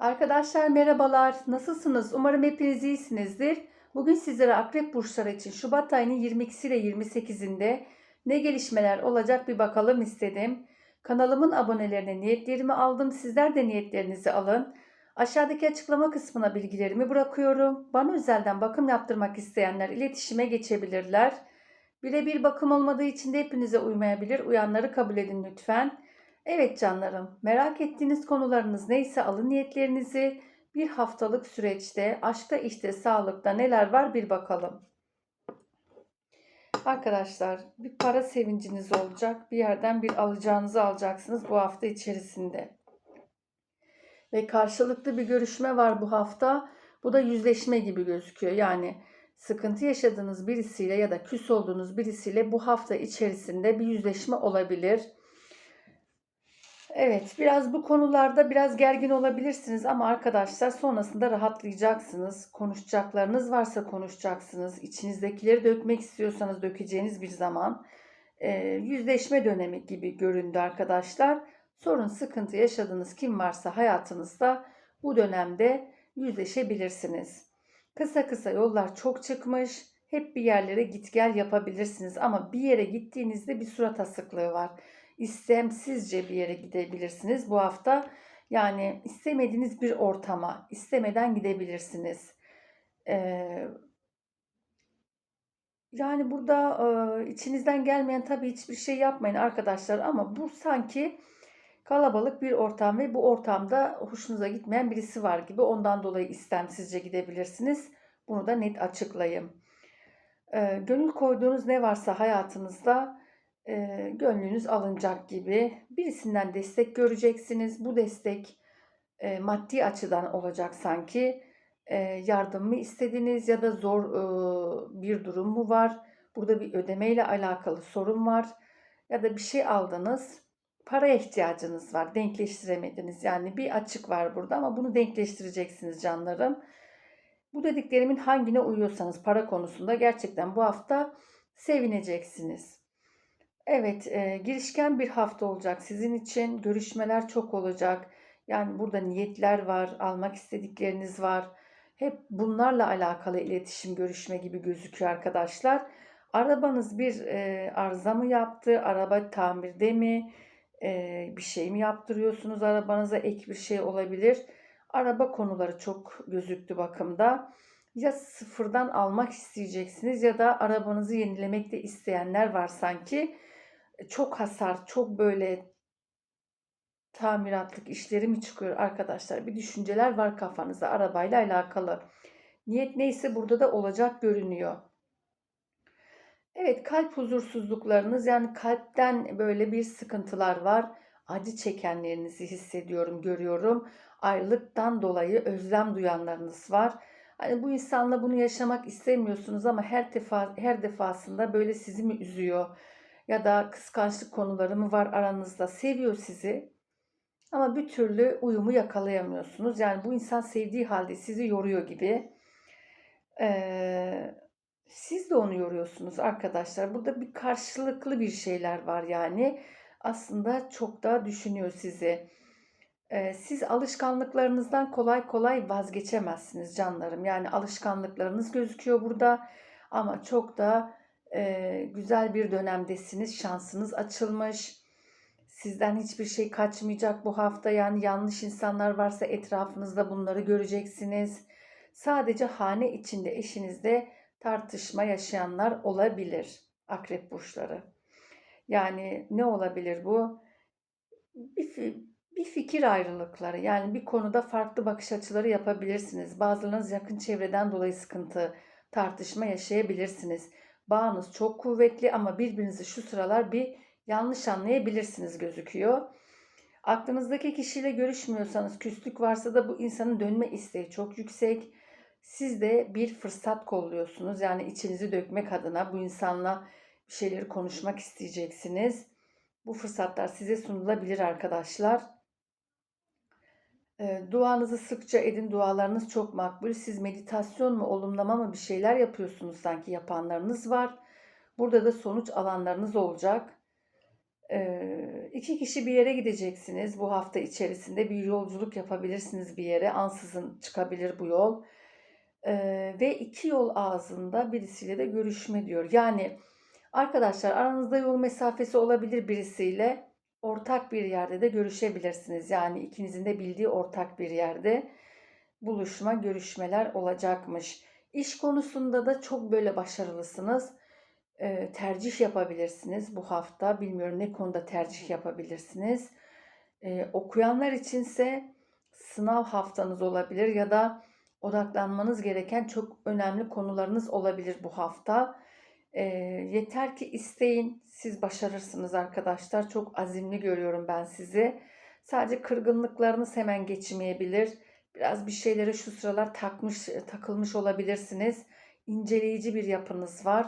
Arkadaşlar merhabalar. Nasılsınız? Umarım hepiniz iyisinizdir. Bugün sizlere akrep burçları için Şubat ayının 22'si ile 28'inde ne gelişmeler olacak bir bakalım istedim. Kanalımın abonelerine niyetlerimi aldım. Sizler de niyetlerinizi alın. Aşağıdaki açıklama kısmına bilgilerimi bırakıyorum. Bana özelden bakım yaptırmak isteyenler iletişime geçebilirler. Birebir bakım olmadığı için de hepinize uymayabilir. Uyanları kabul edin lütfen. Evet canlarım, merak ettiğiniz konularınız neyse alın niyetlerinizi. Bir haftalık süreçte aşkta, işte, sağlıkta neler var bir bakalım. Arkadaşlar, bir para sevinciniz olacak. Bir yerden bir alacağınızı alacaksınız bu hafta içerisinde. Ve karşılıklı bir görüşme var bu hafta. Bu da yüzleşme gibi gözüküyor. Yani sıkıntı yaşadığınız birisiyle ya da küs olduğunuz birisiyle bu hafta içerisinde bir yüzleşme olabilir. Evet, biraz bu konularda biraz gergin olabilirsiniz ama arkadaşlar sonrasında rahatlayacaksınız. Konuşacaklarınız varsa konuşacaksınız. İçinizdekileri dökmek istiyorsanız dökeceğiniz bir zaman. Ee, yüzleşme dönemi gibi göründü arkadaşlar. Sorun, sıkıntı yaşadığınız kim varsa hayatınızda bu dönemde yüzleşebilirsiniz. Kısa kısa yollar çok çıkmış. Hep bir yerlere git gel yapabilirsiniz ama bir yere gittiğinizde bir surat asıklığı var istemsizce bir yere gidebilirsiniz bu hafta. Yani istemediğiniz bir ortama, istemeden gidebilirsiniz. Ee, yani burada e, içinizden gelmeyen tabii hiçbir şey yapmayın arkadaşlar ama bu sanki kalabalık bir ortam ve bu ortamda hoşunuza gitmeyen birisi var gibi ondan dolayı istemsizce gidebilirsiniz. Bunu da net açıklayayım. Ee, gönül koyduğunuz ne varsa hayatınızda e, gönlünüz alınacak gibi birisinden destek göreceksiniz. Bu destek e, maddi açıdan olacak sanki. E, yardım mı istediniz ya da zor e, bir durum mu var? Burada bir ödemeyle alakalı sorun var. Ya da bir şey aldınız. Paraya ihtiyacınız var. Denkleştiremediniz. Yani bir açık var burada ama bunu denkleştireceksiniz canlarım. Bu dediklerimin hangine uyuyorsanız para konusunda gerçekten bu hafta sevineceksiniz. Evet, e, girişken bir hafta olacak sizin için. Görüşmeler çok olacak. Yani burada niyetler var, almak istedikleriniz var. Hep bunlarla alakalı iletişim, görüşme gibi gözüküyor arkadaşlar. Arabanız bir e, arıza mı yaptı? Araba tamirde mi? E, bir şey mi yaptırıyorsunuz? Arabanıza ek bir şey olabilir. Araba konuları çok gözüktü bakımda. Ya sıfırdan almak isteyeceksiniz ya da arabanızı yenilemek de isteyenler var sanki çok hasar, çok böyle tamiratlık işleri mi çıkıyor arkadaşlar? Bir düşünceler var kafanızda arabayla alakalı. Niyet neyse burada da olacak görünüyor. Evet kalp huzursuzluklarınız yani kalpten böyle bir sıkıntılar var. Acı çekenlerinizi hissediyorum, görüyorum. Ayrılıktan dolayı özlem duyanlarınız var. Hani bu insanla bunu yaşamak istemiyorsunuz ama her defa her defasında böyle sizi mi üzüyor? Ya da kıskançlık konuları mı var aranızda? Seviyor sizi ama bir türlü uyumu yakalayamıyorsunuz. Yani bu insan sevdiği halde sizi yoruyor gibi. Ee, siz de onu yoruyorsunuz arkadaşlar. Burada bir karşılıklı bir şeyler var yani. Aslında çok daha düşünüyor sizi. Ee, siz alışkanlıklarınızdan kolay kolay vazgeçemezsiniz canlarım. Yani alışkanlıklarınız gözüküyor burada ama çok da e, güzel bir dönemdesiniz. Şansınız açılmış. Sizden hiçbir şey kaçmayacak bu hafta. Yani yanlış insanlar varsa etrafınızda bunları göreceksiniz. Sadece hane içinde eşinizde tartışma yaşayanlar olabilir. Akrep burçları. Yani ne olabilir bu? Bir, bir fikir ayrılıkları. Yani bir konuda farklı bakış açıları yapabilirsiniz. Bazılarınız yakın çevreden dolayı sıkıntı, tartışma yaşayabilirsiniz. Bağınız çok kuvvetli ama birbirinizi şu sıralar bir yanlış anlayabilirsiniz gözüküyor. Aklınızdaki kişiyle görüşmüyorsanız, küslük varsa da bu insanın dönme isteği çok yüksek. Siz de bir fırsat kolluyorsunuz. Yani içinizi dökmek adına bu insanla bir şeyleri konuşmak isteyeceksiniz. Bu fırsatlar size sunulabilir arkadaşlar. E, duanızı sıkça edin. Dualarınız çok makbul. Siz meditasyon mu, olumlama mı bir şeyler yapıyorsunuz sanki yapanlarınız var. Burada da sonuç alanlarınız olacak. Eee, 2 kişi bir yere gideceksiniz bu hafta içerisinde. Bir yolculuk yapabilirsiniz bir yere. Ansızın çıkabilir bu yol. Eee, ve 2 yol ağzında birisiyle de görüşme diyor. Yani arkadaşlar aranızda yol mesafesi olabilir birisiyle. Ortak bir yerde de görüşebilirsiniz. Yani ikinizin de bildiği ortak bir yerde buluşma, görüşmeler olacakmış. İş konusunda da çok böyle başarılısınız. Eee, tercih yapabilirsiniz bu hafta. Bilmiyorum ne konuda tercih yapabilirsiniz. Eee, okuyanlar içinse sınav haftanız olabilir ya da odaklanmanız gereken çok önemli konularınız olabilir bu hafta. Eee, yeter ki isteyin, siz başarırsınız arkadaşlar. Çok azimli görüyorum ben sizi. Sadece kırgınlıklarınız hemen geçmeyebilir. Biraz bir şeylere şu sıralar takmış, takılmış olabilirsiniz. İnceleyici bir yapınız var.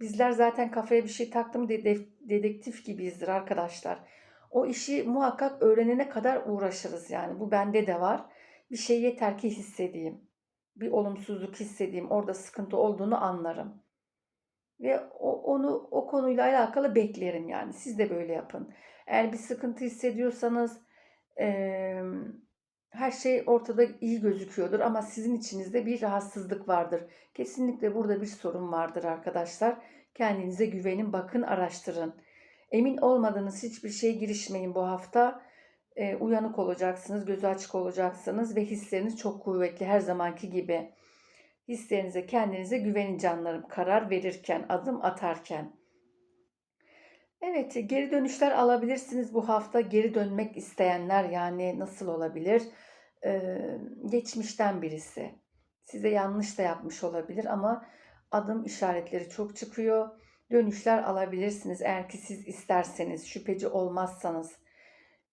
Bizler zaten kafaya bir şey taktı mı dedef- dedektif gibiyizdir arkadaşlar. O işi muhakkak öğrenene kadar uğraşırız yani. Bu bende de var. Bir şey yeter ki hissedeyim. Bir olumsuzluk hissedeyim. Orada sıkıntı olduğunu anlarım. Ve o, onu o konuyla alakalı beklerim yani. Siz de böyle yapın. Eğer bir sıkıntı hissediyorsanız eee, her şey ortada iyi gözüküyordur ama sizin içinizde bir rahatsızlık vardır. Kesinlikle burada bir sorun vardır arkadaşlar. Kendinize güvenin, bakın, araştırın. Emin olmadığınız hiçbir şeye girişmeyin bu hafta. Eee, uyanık olacaksınız, gözü açık olacaksınız ve hisleriniz çok kuvvetli her zamanki gibi. Hislerinize, kendinize güvenin canlarım karar verirken, adım atarken. Evet, geri dönüşler alabilirsiniz bu hafta. Geri dönmek isteyenler yani nasıl olabilir? Ee, geçmişten birisi. Size yanlış da yapmış olabilir ama adım işaretleri çok çıkıyor. Dönüşler alabilirsiniz eğer ki siz isterseniz, şüpheci olmazsanız,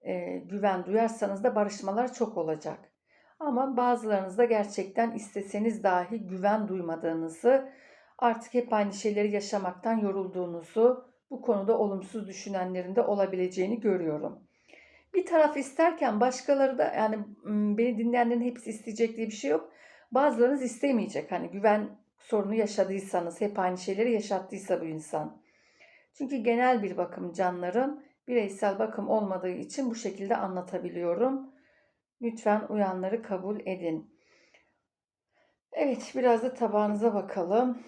e, güven duyarsanız da barışmalar çok olacak. Ama bazılarınız da gerçekten isteseniz dahi güven duymadığınızı, artık hep aynı şeyleri yaşamaktan yorulduğunuzu, bu konuda olumsuz düşünenlerin de olabileceğini görüyorum. Bir taraf isterken başkaları da yani beni dinleyenlerin hepsi isteyecek diye bir şey yok. Bazılarınız istemeyecek. Hani güven sorunu yaşadıysanız, hep aynı şeyleri yaşattıysa bu insan. Çünkü genel bir bakım canlarım, bireysel bakım olmadığı için bu şekilde anlatabiliyorum. Lütfen uyanları kabul edin. Evet, biraz da tabağınıza bakalım.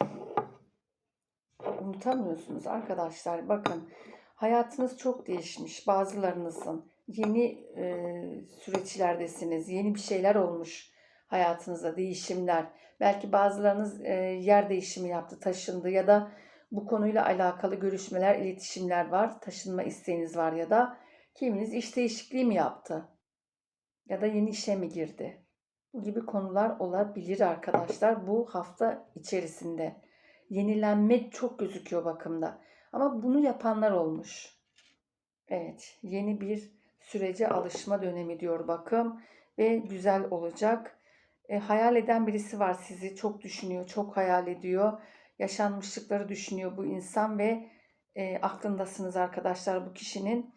Unutamıyorsunuz arkadaşlar. Bakın, hayatınız çok değişmiş bazılarınızın. Yeni e, süreçlerdesiniz. Yeni bir şeyler olmuş hayatınızda, değişimler. Belki bazılarınız e, yer değişimi yaptı, taşındı ya da bu konuyla alakalı görüşmeler, iletişimler var. Taşınma isteğiniz var ya da kiminiz iş değişikliği mi yaptı? Ya da yeni işe mi girdi? Bu gibi konular olabilir arkadaşlar bu hafta içerisinde. Yenilenme çok gözüküyor bakımda. Ama bunu yapanlar olmuş. Evet, yeni bir sürece alışma dönemi diyor bakım ve güzel olacak. E, hayal eden birisi var sizi çok düşünüyor, çok hayal ediyor. Yaşanmışlıkları düşünüyor bu insan ve e, aklındasınız arkadaşlar bu kişinin.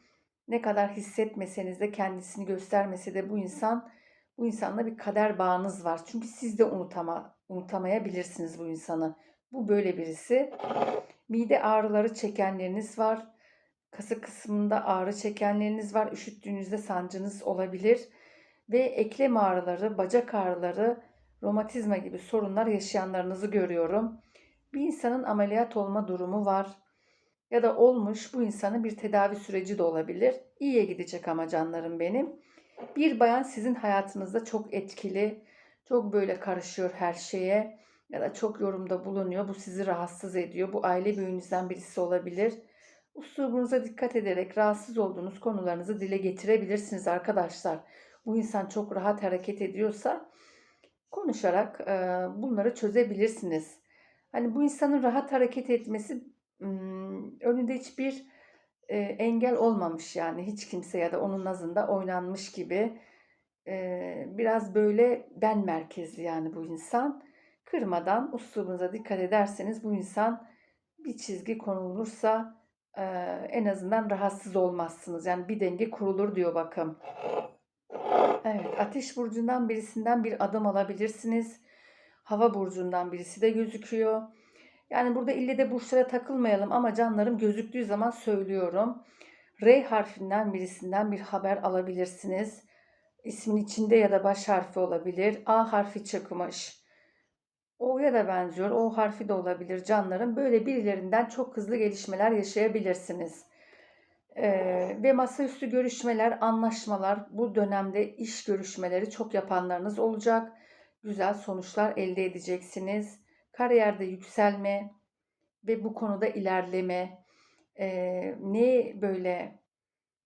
Ne kadar hissetmeseniz de kendisini göstermese de bu insan bu insanla bir kader bağınız var. Çünkü siz de unutama, unutamayabilirsiniz bu insanı. Bu böyle birisi. Mide ağrıları çekenleriniz var. Kası kısmında ağrı çekenleriniz var. Üşüttüğünüzde sancınız olabilir. Ve eklem ağrıları, bacak ağrıları, romatizma gibi sorunlar yaşayanlarınızı görüyorum. Bir insanın ameliyat olma durumu var. Ya da olmuş bu insanın bir tedavi süreci de olabilir. İyiye gidecek ama canlarım benim. Bir bayan sizin hayatınızda çok etkili, çok böyle karışıyor her şeye ya da çok yorumda bulunuyor. Bu sizi rahatsız ediyor. Bu aile büyüğünüzden birisi olabilir. Uslubunuza dikkat ederek rahatsız olduğunuz konularınızı dile getirebilirsiniz arkadaşlar. Bu insan çok rahat hareket ediyorsa konuşarak bunları çözebilirsiniz. Hani bu insanın rahat hareket etmesi önünde hiçbir engel olmamış yani hiç kimse ya da onun nazında oynanmış gibi biraz böyle ben merkezli yani bu insan kırmadan uslubunuza dikkat ederseniz bu insan bir çizgi konulursa en azından rahatsız olmazsınız yani bir denge kurulur diyor bakım. Evet ateş burcundan birisinden bir adım alabilirsiniz. Hava burcundan birisi de gözüküyor. Yani burada ille de burçlara takılmayalım ama canlarım gözüktüğü zaman söylüyorum. R harfinden birisinden bir haber alabilirsiniz. İsmin içinde ya da baş harfi olabilir. A harfi çıkmış. O'ya da benziyor. O harfi de olabilir canlarım. Böyle birilerinden çok hızlı gelişmeler yaşayabilirsiniz. Ee, ve masaüstü görüşmeler, anlaşmalar, bu dönemde iş görüşmeleri çok yapanlarınız olacak. Güzel sonuçlar elde edeceksiniz. Kariyerde yükselme ve bu konuda ilerleme. Ee, ne böyle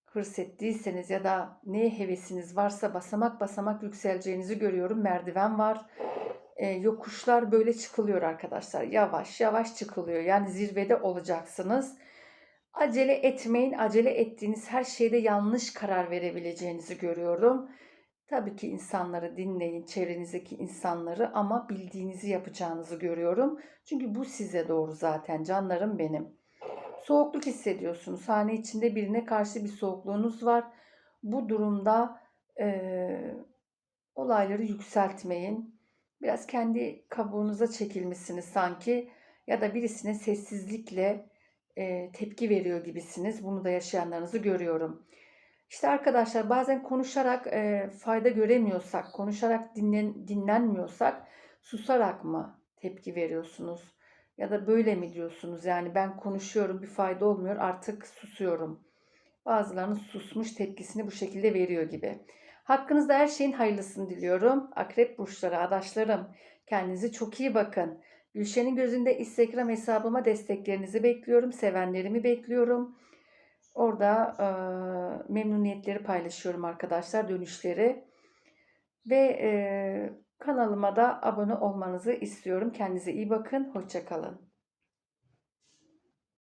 hırs ettiyseniz ya da neye hevesiniz varsa basamak basamak yükseleceğinizi görüyorum. Merdiven var. Ee, yokuşlar böyle çıkılıyor arkadaşlar. Yavaş yavaş çıkılıyor. Yani zirvede olacaksınız. Acele etmeyin. Acele ettiğiniz her şeyde yanlış karar verebileceğinizi görüyorum. Tabii ki insanları dinleyin, çevrenizdeki insanları ama bildiğinizi yapacağınızı görüyorum. Çünkü bu size doğru zaten canlarım benim. Soğukluk hissediyorsunuz. Hane içinde birine karşı bir soğukluğunuz var. Bu durumda e, olayları yükseltmeyin. Biraz kendi kabuğunuza çekilmişsiniz sanki ya da birisine sessizlikle e, tepki veriyor gibisiniz. Bunu da yaşayanlarınızı görüyorum. İşte arkadaşlar bazen konuşarak e, fayda göremiyorsak, konuşarak dinlen, dinlenmiyorsak susarak mı tepki veriyorsunuz? Ya da böyle mi diyorsunuz? Yani ben konuşuyorum bir fayda olmuyor artık susuyorum. Bazılarının susmuş tepkisini bu şekilde veriyor gibi. Hakkınızda her şeyin hayırlısını diliyorum. Akrep burçları, adaşlarım kendinize çok iyi bakın. Gülşen'in gözünde Instagram hesabıma desteklerinizi bekliyorum. Sevenlerimi bekliyorum. Orada e, memnuniyetleri paylaşıyorum arkadaşlar, dönüşleri. Ve e, kanalıma da abone olmanızı istiyorum. Kendinize iyi bakın. Hoşçakalın.